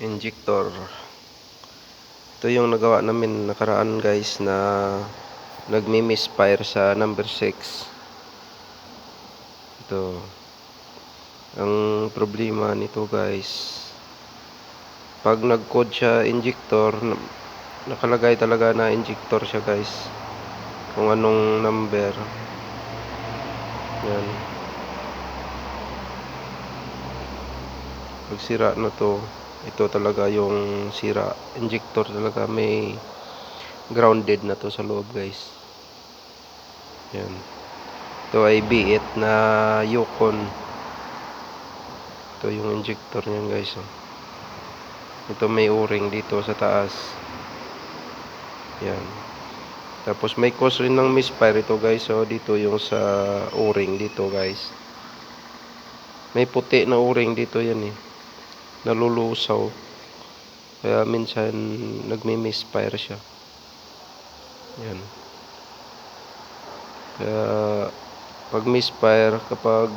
injector. Ito yung nagawa namin nakaraan guys na nagmi-misfire sa number 6 ito. Ang problema nito guys pag nag-code siya injector na- nakalagay talaga na injector siya guys kung anong number. Yan. Pag sira na to ito talaga yung sira. Injector talaga. May grounded na to sa loob guys. Yan. Ito ay B8 na Yukon. Ito yung injector niyan guys oh. ito may o-ring dito sa taas. Yan. Tapos may cause rin ng misfire ito guys oh, dito yung sa o-ring dito guys. May puti na o-ring dito yan eh nalulusaw. Kaya minsan nagmi-misfire siya. Yan. Kaya pag misfire kapag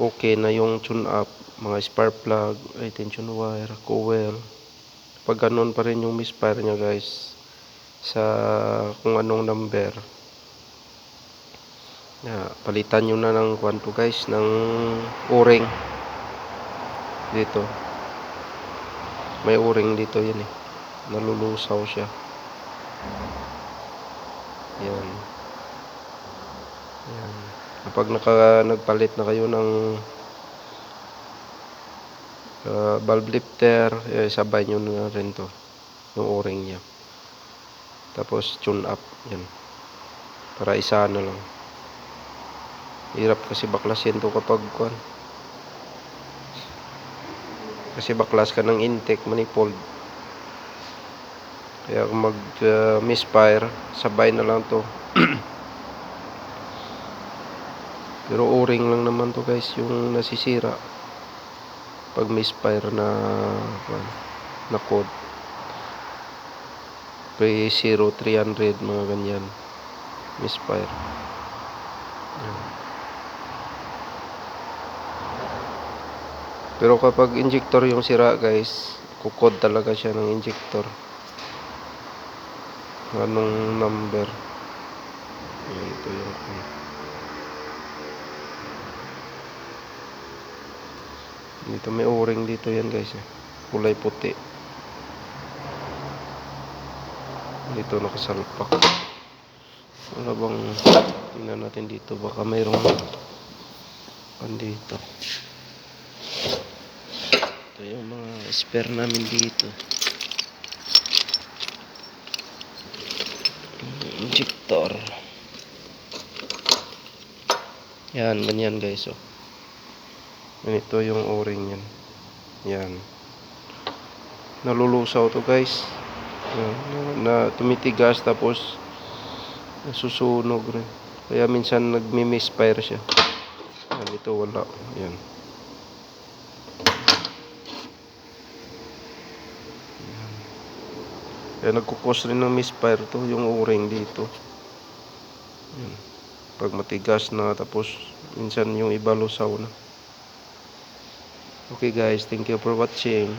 okay na yung tune up mga spark plug ay tension wire coil pag ganun pa rin yung misfire niya guys sa kung anong number. Yeah, palitan nyo na ng kwanto guys ng o-ring dito. May o-ring dito yan eh. Nalulusaw siya. Yan. Yan. Kapag naka, nagpalit na kayo ng uh, valve lifter eh, sabay nyo na rin to yung o-ring niya. Tapos tune up yan. Para isa na lang. Hirap kasi baklasin to kapag kwan kasi baklas ka ng intake manifold. Kaya mag uh, misfire sabay na lang to. Pero o-ring lang naman to guys yung nasisira. Pag misfire na kwan, na code. Pre 0300 mga ganyan. Misfire. Yan. Pero kapag injector yung sira guys kukod talaga siya ng injector. Anong number? Ito yung dito may o-ring dito yan guys eh. kulay puti. Dito nakasalpak. Wala bang tingnan natin dito? Baka mayroong pan dito ito yung mga spare namin dito. Injector. Yan ganyan guys oh. Ganito yung o-ring yan. Yan. Nalulusaw to guys. Na, na, tumitigas tapos nasusunog rin. Kaya minsan nagmi-misfire siya. Yan ito wala. Yan kaya nagkukos rin ng misfire to yung o-ring dito. Yan. pag matigas na tapos minsan yung iba lusaw na okay guys. Thank you for watching